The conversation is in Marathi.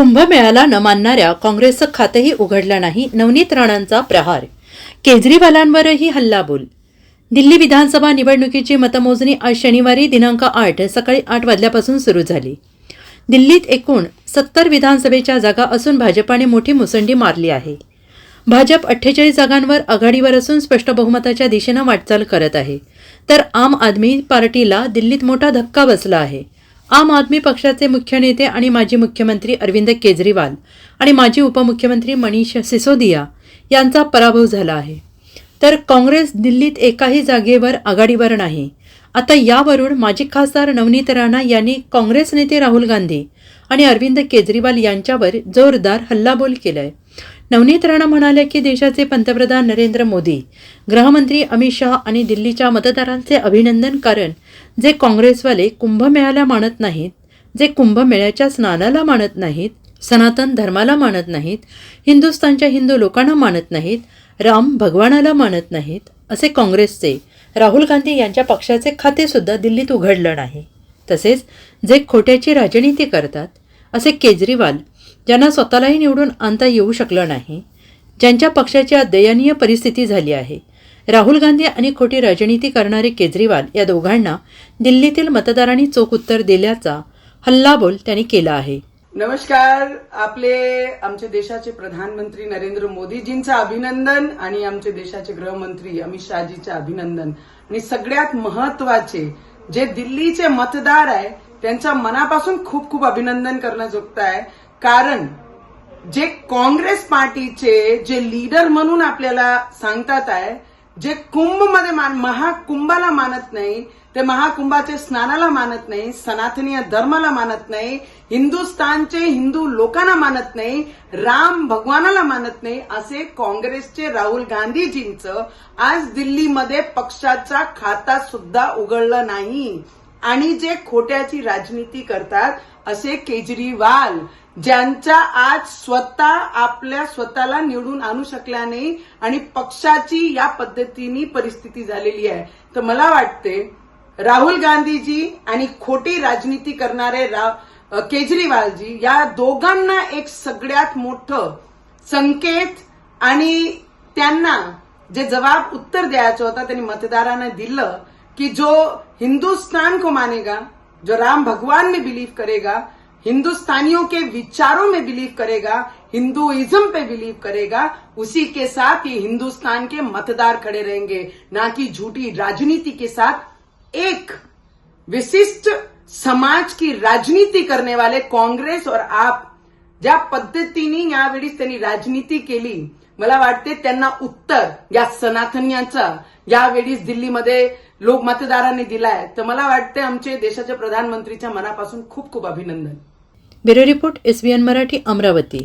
कुंभमेळ्याला न मानणाऱ्या काँग्रेसचं खातंही उघडलं नाही नवनीत राणांचा प्रहार. केजरीवालांवरही हल्लाबोल. दिल्ली विधानसभा निवडणुकीची मतमोजणी आज शनिवारी दिनांक आठ सकाळी आठ वाजल्यापासून सुरू झाली. दिल्लीत एकूण सत्तर विधानसभेच्या जागा असून भाजपाने मोठी मुसंडी मारली आहे. भाजप अठ्ठेचाळीस जागांवर आघाडीवर असून स्पष्ट बहुमताच्या दिशेनं वाटचाल करत आहे. तर आम आदमी पार्टीला दिल्लीत मोठा धक्का बसला आहे. आम आदमी पक्षाचे मुख्य नेते आणि माजी मुख्यमंत्री अरविंद केजरीवाल आणि माजी उपमुख्यमंत्री मनीष सिसोदिया यांचा पराभव झाला आहे. तर काँग्रेस दिल्लीत एकाही जागेवर आघाडीवर नाही. आता यावरून माजी खासदार नवनीत राणा यांनी काँग्रेस नेते राहुल गांधी आणि अरविंद केजरीवाल यांच्यावर जोरदार हल्लाबोल केलाय. नवनीत राणा म्हणाले की देशाचे पंतप्रधान नरेंद्र मोदी गृहमंत्री अमित शहा आणि दिल्लीच्या मतदारांचे अभिनंदन कारण जे काँग्रेसवाले कुंभमेळ्याला मानत नाहीत जे कुंभमेळ्याच्या स्नानाला मानत नाहीत सनातन धर्माला मानत नाहीत हिंदुस्थानच्या हिंदू लोकांना मानत नाहीत राम भगवानाला मानत नाहीत असे काँग्रेसचे राहुल गांधी यांच्या पक्षाचे खातेसुद्धा दिल्लीत उघडलं नाही. तसेच जे खोट्याची राजनीती करतात असे केजरीवाल ज्यांना स्वतःलाही निवडून आणता येऊ शकलं नाही ज्यांच्या पक्षाची आज दयनीय परिस्थिती झाली आहे. राहुल गांधी आणि खोटी राजनीती करणारे केजरीवाल या दोघांना दिल्लीतील मतदारांनी चोख उत्तर दिल्याचा हल्लाबोल त्यांनी केला आहे. नमस्कार. आपले आमचे देशाचे प्रधानमंत्री नरेंद्र मोदीजींचं अभिनंदन आणि आमचे देशाचे गृहमंत्री अमित शहाजीचं अभिनंदन. आणि सगळ्यात महत्त्वाचे जे दिल्लीचे मतदार आहे त्यांचा मनापासून खूप खूप अभिनंदन करणं जोगत आहे कारण जे काँग्रेस पार्टीचे जे लीडर म्हणून आपल्याला सांगतात आहे जे कुंभमध्ये मान महाकुंभाला मानत नाही ते महाकुंभाचे स्नानाला मानत नाही सनातनीय धर्माला मानत नाही हिंदुस्थानचे हिंदू लोकांना मानत नाही राम भगवानाला मानत नाही असे काँग्रेसचे राहुल गांधीजींचं आज दिल्लीमध्ये पक्षाचा खाता सुद्धा उघडलं नाही. आणि जे खोट्याची राजनीती करतात असे केजरीवाल ज्यांच्या आज स्वतः आपल्या स्वतःला निवडून आणू शकल्या नाही आणि पक्षाची या पद्धतीने परिस्थिती झालेली आहे. तर मला वाटते राहुल गांधीजी आणि खोटी राजनीती करणारे रा केजरीवालजी या दोघांना एक सगळ्यात मोठं संकेत आणि त्यांना जे जवाब उत्तर द्यायचं होता त्यांनी मतदारांना दिलं की जो हिंदुस्तान को मानेगा जो राम भगवान में बिलीव करेगा हिंदुस्तानियों के विचारों में बिलीव करेगा हिंदुइज्म पे बिलीव करेगा उसी के साथ ही हिंदुस्तान के मतदार खड़े रहेंगे। ना कि झूठी राजनीति के साथ एक विशिष्ट समाज की राजनीती करने वाले काँग्रेस और आप ज्या पद्धतीने यावेळी त्यांनी राजनीती केली मला वाटते त्यांना उत्तर या सनातन्यांचा यावेळी दिल्लीमध्ये लोक मतदारांनी दिलाय तर मला वाटते आमचे देशाच्या प्रधानमंत्रीच्या मनापासून खूप खूप अभिनंदन. Bureau report S Marathi Amravati.